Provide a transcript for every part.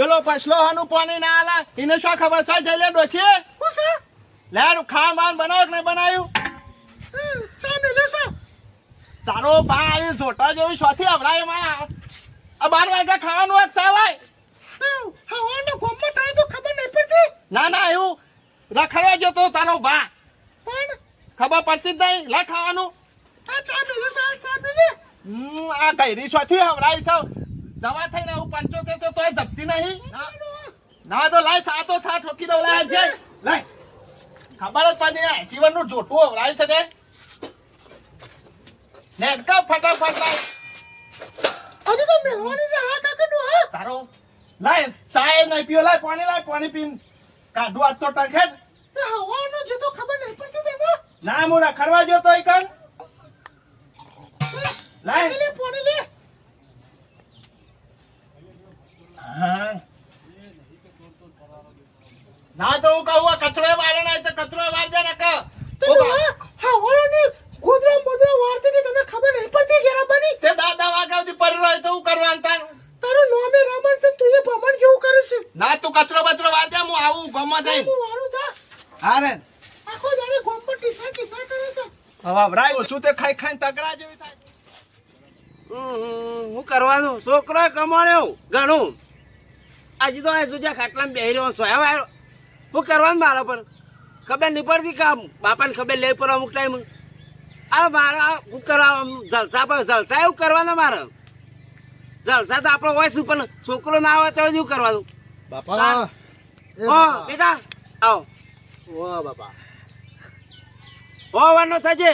પેલો પછલો હનુ પાણી ના આલા. એને શું ખબર છે? જઈ લે છે હું છે? લે ખાન બાન બનાવ કે બનાવ્યું? ચા મેલે છે. તારો બા આવી જોટા જેવી શોથી હવરાયમાં આ બાર વાગે ખાવાનું હોય સાવાય હવાનો ગોમમાં ટાઈ તો ખબર નહીં પડતી. ના ના એવું રખડવા જતો તારો બા. પણ ખબર પડતી જ નહીં. લે ખાવાનું. આ ચા મેલે છે ચા મેલે આ ગઈરી શોથી હવરાય છે. દવા થઈને હું પંચોતેર તો તોય જપતી નહીં. ના. તો લાય સાતો સાત ઠોકી દઉં લાય જય. લાય. ખબર જ પાડી ને જીવનનું જોટું હવરાય છે તે. નેટકા ફટાફટ લાય. હજી તો મેળવાની છે હા કાકડો હા. તારો. લાય ચાય નહીં પીઓ લાય પાણી લાય પાણી પીન. કાઢું આજ તો ટંખેડ તે હવાનો જે તો ખબર નહીં પડતી તને. ના મોરા ખરવા જો તો કન લાય લે પાણી લે હા. ના તો હું કહું આ કચરો વાળે નહીં તો કચરો વાળ દે ને કે તને હા હવાનો ગોદરા મોદરા વારતી હતી તને ખબર નહીં પડતી ઘેરા બની તે દાદા વાગ્યા સુધી પડેલો હોય તો હું કરવાનું તાર તારું નામે રામણ છે તું એ ભમણ ના તું કચરો બચરો વાળ દે હું આવું ગોમમાં જઈને. હું વાળું જા હા રે. આખો દાડે ગોમમાં ટીસા ટીસા કરે છે. હવે વરાય શું તે ખાઈ ખાઈને તકડા જેવી થાય. હું કરવાનું? છોકરો કમાણ્યો ઘણું. આજે તો જ્યાં ખાટલામાં બેહી રહ્યો છો. હવે હું કરવાનું મારા પર? ખબર નહીં પડતી કામ બાપાને ખબર લઈ પડે અમુક ટાઈમ આ મારા હું કરવા જલસા પર જલસા એવું કરવાના મારે. જલસા તો આપણો હોય શું પણ છોકરો ના આવે તો એવું કરવાનું. બાપા. બાપા. બેટા આવો. વાહ બાપા. હો વાનો થજે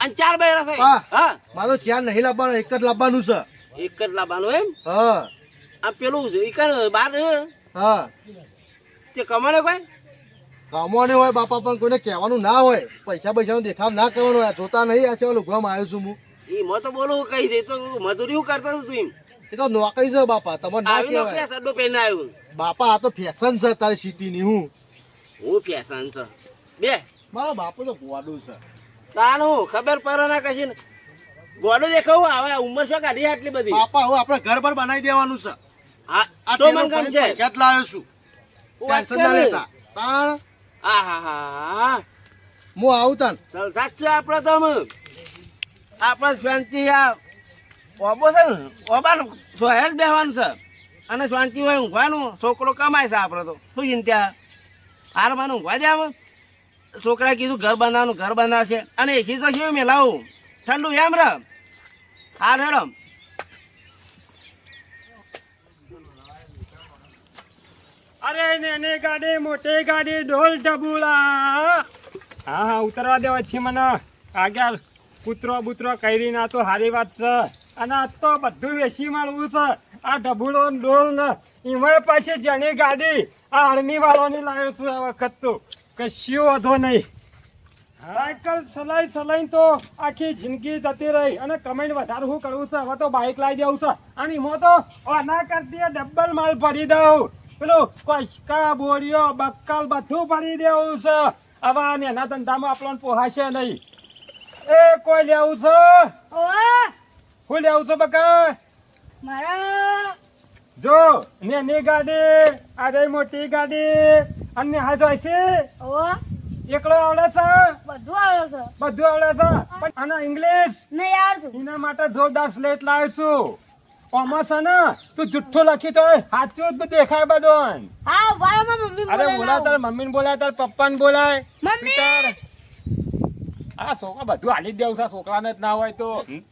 અને ચાર બૈરા થઈ. હા. હા. મારો ચાર નહીં લાવવાનો એક જ લાવવાનું છે. એક જ લાવવાનું એમ? હા. આ પેલું છે ઈ કણ બાર? હે? હા તે કમાણે કોઈ? કામવાને હોય બાપા પણ કોઈને કહેવાનું ના હોય. પૈસા પૈસાનો દેખાવ ના કરવાનો હોય. જોતા નહીં આ છે લુગવામાં આવ્યો છું હું. એ મત બોલું કઈ છે તો મજૂરી કરતો હતો તું એમ. એ તો નોકરી છે બાપા તમારે ના કહેવાય. સડો પહેરીને આવ્યો. બાપા આ તો ફેશન છે તારી સિટીની હું. હું ફેશન છે. બે. મારો બાપુ તો ગોડું છે. તાનું ખબર પડે ના કશી ગોડું દેખાવું હવે ઉંમર શું કાઢી આટલી બધી? બાપા હું આપણે ઘર પર બનાવી દેવાનું છે. આ તો મને ગમ છે. કેટલા આવ્યો લાવ્યો છું. ટેન્શન ના લેતા તા આ હા હા હું આવું તાન ચાલ સાચું આપણે તો આપણે શાંતિ આ ઓબો છે ને, ઓબાનું સોહેલ બેહવાનું છે. અને શાંતિ હોય ઊંઘવાનું, છોકરો કમાય છે આપણે તો. શું ચિંતા હાર મને ઊંઘવા જાય છોકરા કીધું ઘર બનાવવાનું, ઘર બનાવશે. અને એસી તો શું મેલાવું ઠંડુ એમ રે. હાર હેડમ અરે નેને ગાડી, મોટી ગાડી, ઢોલ ઢબુલા. હા હા, ઉતરવા દેવા છે મને. આગળ કૂતરો બૂતરો કરી ના તો સારી વાત છે. અને આ તો બધું વેસી મારવું છે. આ ઢબુડો ડોલ ને એમાં પાછી જણી ગાડી આ આર્મી વાળાની લાવ્યો છું આ વખત તો. કશું વધો નહીં. સાયકલ ચલાઈ ચલાઈ તો આખી જિંદગી જતી રહી. અને કમેન્ટ વધારે શું કરવું છે, હવે તો બાઇક લાવી દેવું છે. અને એમાં તો ના કરતી ડબલ માલ ભરી દઉં. પેલું કચકા, બોરીઓ, બક્કલ બધું ભરી દેવું છે. હવે એના ધંધામાં આપણને પોહાશે નહીં. એ કોઈ લેવું છે? શું લેવું છે બકા મારા. જો નેની ગાડી અરે મોટી ગાડી અને હા જોઈ છે એકલો આવડે છે? બધું આવડે છે. બધું આવડે છે? પણ આના ઇંગ્લિશ નહીં આવડતું. એના માટે જોરદાર સ્લેટ લાવ્યો છું. આમાં ને તું જુઠ્ઠું લખી તો સાચું જ દેખાય બધું હા વાળામાં મમ્મી અરે બોલાય તાર મમ્મી ને બોલાય તાર પપ્પાને બોલાય. મમ્મી! આ છોકરા બધું હાલી દેવું છે છોકરાને જ ના હોય તો.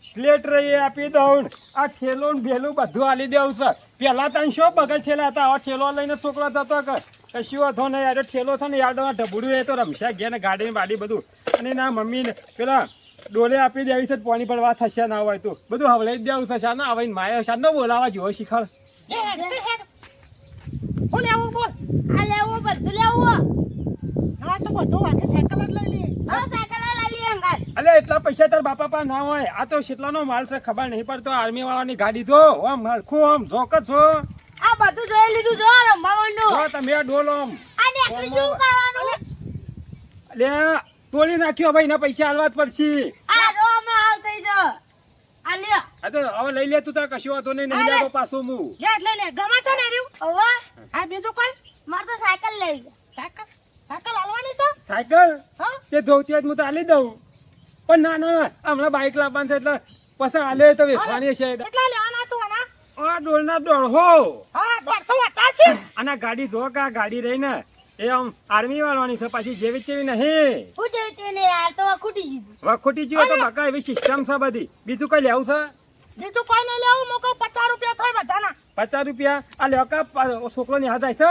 સ્લેટ રહી આપી દઉં. આ થેલો ને ભેલું બધું હાલી દેવું છે. પેલા તને શું બગલ છેલા હતા? હવે થેલો લઈને છોકરો થતો કે કશું વાંધો ને યાર થેલો છે ને યાર ઢબડું એ તો રમશા ગયા ને ગાડી બાડી બધું. અને ના મમ્મી ને પેલા ડોલે આપી દેવી છે પાણી પડવા થશે ના હોય તો. બધું હવલાઈ જ દેવું થશે ના આવીને માયા શાન ન બોલાવા જેવો શીખડ હું આવું બોલ? આ લેવું બધું લેવું. હા તો બધું વાગે સાયકલ જ લઈ લે. હવે સાયકલ લઈ લઈએ અંગાર અલે એટલા પૈસા તાર બાપા પાસે ના હોય. આ તો કેટલાનો માલ છે ખબર નહીં પડતો. આર્મી વાળાની ગાડી જો. આમ માળખું આમ જોક છો આ બધું જોઈ લીધું જો માંડો. જો તમે ડોલ આમ. આ નેકળી શું કરવાનું? અલે તોડી નાખ્યો ભાઈ ના પૈસા હાલવા જ પડશે. આ રો હમણાં હાલ થઈ જો. આ લ્યો. આ તો હવે લઈ લે તું તાર કશું વાતો નહીં નહીં લેતો પાછો હું. લે એટલે લે. ગમે છે ને રહ્યું? હવે આ બીજું કોઈ? મારે તો સાયકલ લેવી. સાયકલ? સાયકલ હાલવાની છે? સાયકલ? હા. તે ધોતી જ હું તો આલી દઉં. પણ ના ના હમણાં બાઈક લાવવાનું છે એટલે પછી આલે તો વેચવાની છે કેટલા લેવાના છો આના? આ ડોલના દોઢો હા દોઢસો વટાશે અને ગાડી જો કે ગાડી રહી ને એ આમ આર્મી વાળવાની છે પાછી જેવી તેવી નહીં. હું જેવી તેને યાર તો ગયો. તો બકા એવી સિસ્ટમ છે બધી. બીજું કઈ લેવું છે? બીજું કોઈ નહીં લેવું મોકો પચાસ રૂપિયા થાય બધાના. પચાસ રૂપિયા? આ લેકા છોકરો નિહાળ થાય છે?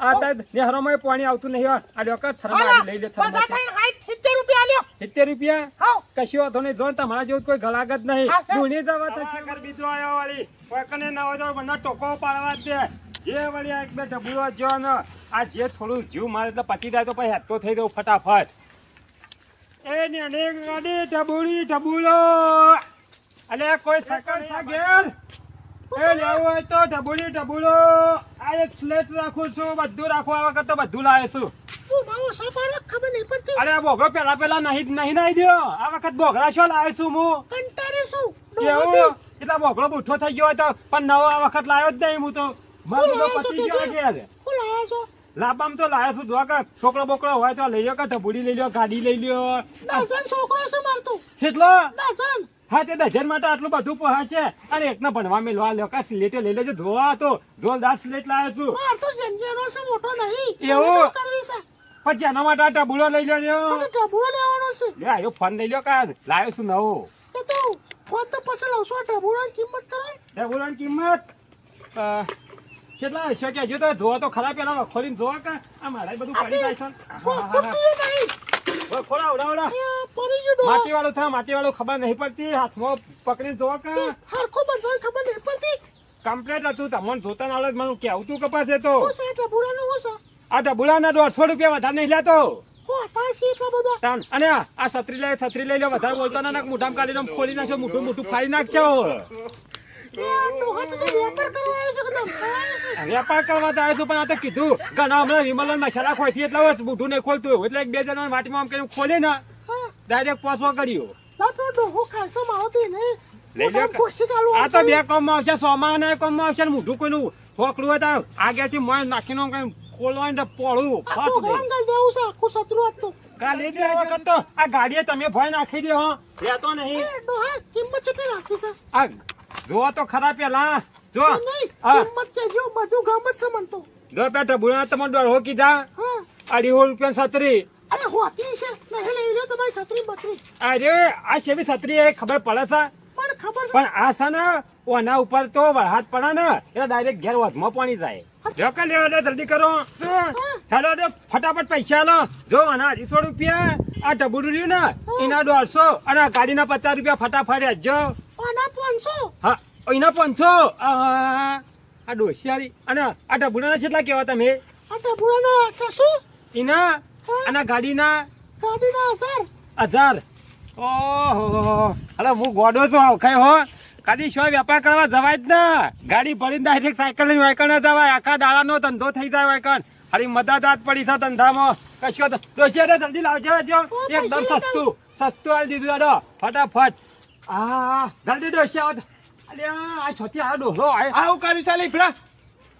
આ તાર નેહરોમાં પાણી આવતું નહીં આ લેકા થર્મા લઈ લે થર્મા સિત્તેર રૂપિયા? કશું વાંધો નહીં. જો તમારા જેવું કોઈ ગળાગત નહીં. ગુણી જવા તો છે. બીજો આવ્યો વાળી. કોઈ કને ના હોય તો મને ટોકો પાડવા દે. જે વળી આ એક બે ઢબુલો જો ને આ જે થોડું જીવ મારે તો પચી જાય તો પછી હેતો થઈ જવું ફટાફટ. એ ને ગાડી ઢબુડી ઢબુલો અલે કોઈ સકલ છે ઘેર? એ લેવું હોય તો ઢબુડી ઢબુલો આ એક સ્લેટ રાખું છું. બધું રાખું. આ વખત તો બધું લાવે છું હું માવો સપારો ખબર નહીં પડતી. અરે આ પેલા પેલા નહીં નહીં નાઈ દ્યો. આ વખત બોગડા છો લાવે છું હું. કંટાળી શું કેવું? એટલા બુઠ્ઠો થઈ ગયો તો પણ નવો આ વખત લાવ્યો જ નહીં હું તો. મારું તો લાવ્યો પતી ગયો હું લાયા છો. લાંબામ તો લાવ્યો છું. જો કે છોકરો બોકડો હોય તો લઈ લો કે ઢબુડી લઈ લ્યો ગાડી લઈ લ્યો. ડઝન છોકરો છે મારતું છેટલો? ડઝન. હા તે ડઝન માટે આટલું બધું પહોંચે. અને એકને ભણવા મેલવા લો કા સ્લેટે લઈ લેજો. ધોવા તો જોરદાર સ્લેટ લાવ્યો છું. મારતો જંજેરો છે મોટો નહીં. એવું? એવું કરવી છે? પછી એના માટે આ લઈ લ્યો મને ઢબુઓ લેવાનો છે. લે આયો ફોન લઈ લ્યો કા? લાવ્યો છું નવો. કે તો ફોન તો પછી છું. આ કિંમત કરો ઢબુડાની કિંમત? કેટલા છે? કે જો તો જોવા તો ખરા પેલા ખોલીને જોવા કા? આ મારા બધું પડી જાય છે ખોલા એ ડોહા. માટી વાળું થાય માટી વાળું ખબર નહીં પડતી. હાથમાં પકડીને જોવા કે? હરખું બધું ખબર નહીં પડતી. કમ્પ્લેટ હતું. તમને જોતા ના આવડે મને કેવું તું કપાસ એ તો. ઢબુઓનું હું છે? આ ઢબુડાના દોઢસો રૂપિયા વધારે નહીં લેતો. અને આ છત્રી લઈ છત્રી લઈ લો વધારે બોલતા ના મોઢામાં કાઢીને આમ ખોલી નાખશો ફાડી તો કંઈ વેપાર કરવા તો આવ્યો છું પણ આ તો કીધું ઘણા હમણાં વિમલન મસાલા ખોઈથી એટલે મોઢું નહીં ખોલતું એટલે એક બે જણા માટીમાં આમ કરીને ખોલી ને ડાયરેક્ટ પોસવા કર્યો. તો આ તો બે કામમાં આવશે સોમાં ને કામમાં આવશે ને મોઢું કોઈનું ફોકડું હોય તો આગળથી મોય નાખીને કઈ ખોલવાનું પોળું ફાટ દે. દેવું છે આખું સતરું હતું કાલે વખત તો આ ગાડીએ તમે ભય નાખી દે હો. લેતો નહીં. ડોહા કિંમત કેટલી રાખી છે? આ જો તો ખરા પેલા જો કિંમત કેજો બધું ગમત છે મન તો. જો પેટા બુણા તમે દોઢો કીધા હા. અઢીસો રૂપિયા છત્રી. અરે હોતી છે નહીં લઈ લો તમારી છત્રી બત્રી. અરે આ શેવી છત્રી એ ખબર પડે છે? પણ ખબર પણ આ છે ને ઓના ઉપર તો વરસાદ પડે ને એટલે ડાયરેક્ટ ઘેર વધમાં પાણી જાય. જો કે લેવા જલ્દી કરો. હેલો દે ફટાફટ પૈસા લો જો આના અઢીસો રૂપિયા આ ટબુડું રહ્યું ને એના દોઢસો. અને ગાડીના પચાસ રૂપિયા ફટાફટ આપજો પાંચસો. હા એના પાંચસો. આ ડોસિયાળી અને આ ડબુડાના કેટલા કેવા તમે? આ ટબુરાના સસુ એના? અને ગાડીના? ગાડીના હજાર. હજાર. ઓહો અરે હું ગોડો છું આવખાય હો. કદી શું વેપાર કરવા જવાય જ ના? ગાડી ભરીને ડાયરેક્ટ સાયકલની વાયકણ જવાય. આખા દાડાનો ધંધો થઈ જાય વાયકણ હારી મદદ પડી છે ધંધામાં. કશો તો દોશી અરે જલ્દી લાવજો જો. એકદમ સસ્તું. સસ્તું આવી દીધું દાડો ફટાફટ. આ જલ્દી દોશી આવો. અરે આ છોતી આ ડોહરો આ હું કર્યું ચાલી લીફડા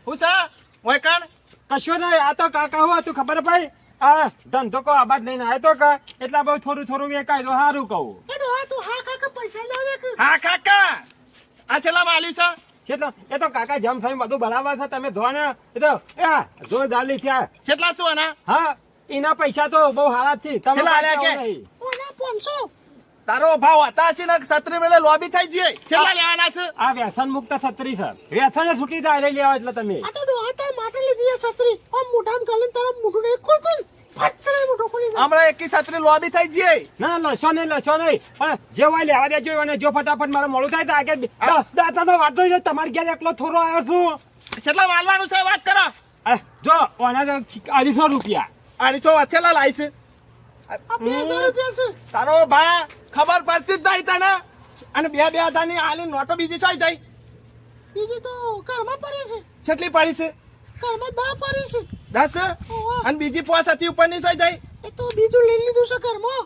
હું સા? વૈકણ કશો નહીં આ તો કાકા હું હતું ખબર ભાઈ આ ધંધો કો આબાદ લઈને આવ્યો તો કે? એટલા બહુ થોડું થોડું વેકાય તો સારું કહું. તું હા કાકા પૈસા લાવે હા કાકા! આ છેલ્લા માલી છે? કેટલો? એ તો કાકા જમ થઈ બધું બરાબર છે તમે ધો ને. એ તો એ આ, જોરદાર લીધા કેટલા શું હા એના પૈસા તો બહુ હારા છે. તમે કેટલા કે? આવો નહીં. ઓના પાંચસો? તારો ભાવ હતા છે ને છત્રી મેળે લોબી થઈ જઈએ કેટલા લેવાના છે? આ વ્યસન મુક્ત છત્રી છે. વ્યસન છૂટી જાય લઈ લેવા એટલે તમે. આ તો ડોહા તાર માટે લીધી છે છત્રી. આમ મોઢામાં ગાલીને તારા મોઢું ને ફટ સડે મોઢું ખોલી દે હમણાં એકી છત્રી લોબી થઈ જઈએ ના લસો નહીં લસો નહીં. પણ જે હોય લેવા દેજો અને જો ફટાફટ મારે મોડું થાય તો આગળ દાંતાનો વાટો છે તમારે ઘેર એકલો થોડો આવ્યો છું. કેટલા વાલવાનું છે વાત કરો. અરે, જો ઓના અઢીસો રૂપિયા. અઢીસો વાચેલા લાવી છે. તારો ભા ખબર પડતી જ નહીં તને. અને બે બે હજારની આલી નોટો બીજી ચોઈ જાય બીજી તો ઘરમાં પડી છે. કેટલી પડી છે? ઘરમાં દા પડી છે. દસ? અને બીજી પોસ હતી ઉપરની ચોઈ જાય એ તો બીજું લઈ લીધું છે ઘરમાં.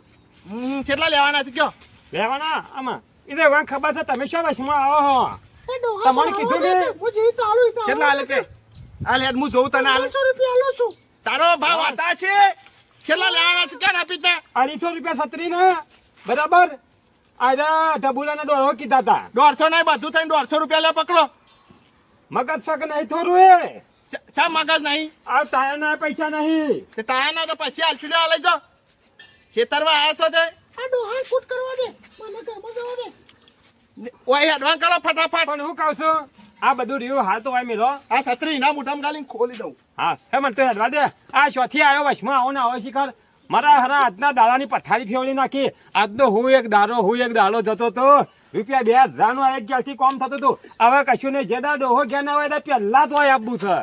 હમ, કેટલા લેવાના છે કયો? લેવાના આમાં. એ તો ખબર છે તમે શું વશમાં આવો હો? તમારે કીધું ને ને? કે હું જે ચાલુ કેટલા હાલે કે. હાલ હેડ હું જોઉં તને હાલ સો રૂપિયા આલો છું. તારો ભાવ હતા છે? કેટલા લેવાના છે ક્યાં આપી અઢીસો રૂપિયા છત્રી ને. બરાબર? આજે ઢબુલા ડોળો કીધા હતા દોઢસો ને બધું થઈને દોઢસો રૂપિયા લે પકડો. મગજ શક નહીં થોડું એ. શા- મગજ નહીં? આ ટાયર ના પૈસા નહીં. તે ના તો પછી હાલશું લેવા લઈ જાઓ. ખેતરમાં આવ્યા છો તે? આ ડોહા કૂટ કરવા દે મને ઘરમાં જવા દે. ઓય એડવાન્સ કરો ફટાફટ. પણ હું કહું છું આ બધું રહ્યું હાલ તો વાય મેલો. આ છત્રી ના મોઢામાં ગાલીને ખોલી દઉં. હા હે મને તો હેડવા દે. આ શોથી આવ્યો વચમાં આવો ને આવો શિખર. મારા હરા આજના દાડાની પથારી ફેવડી નાખી. આજનો હું એક દારો હું એક દાડો જતો તો રૂપિયા બે હજાર નો એક જ્યાંથી કોમ થતું હતું. હવે કશું નહીં જે દાડો હો ગયા ના હોય પહેલા તો આપવું છે.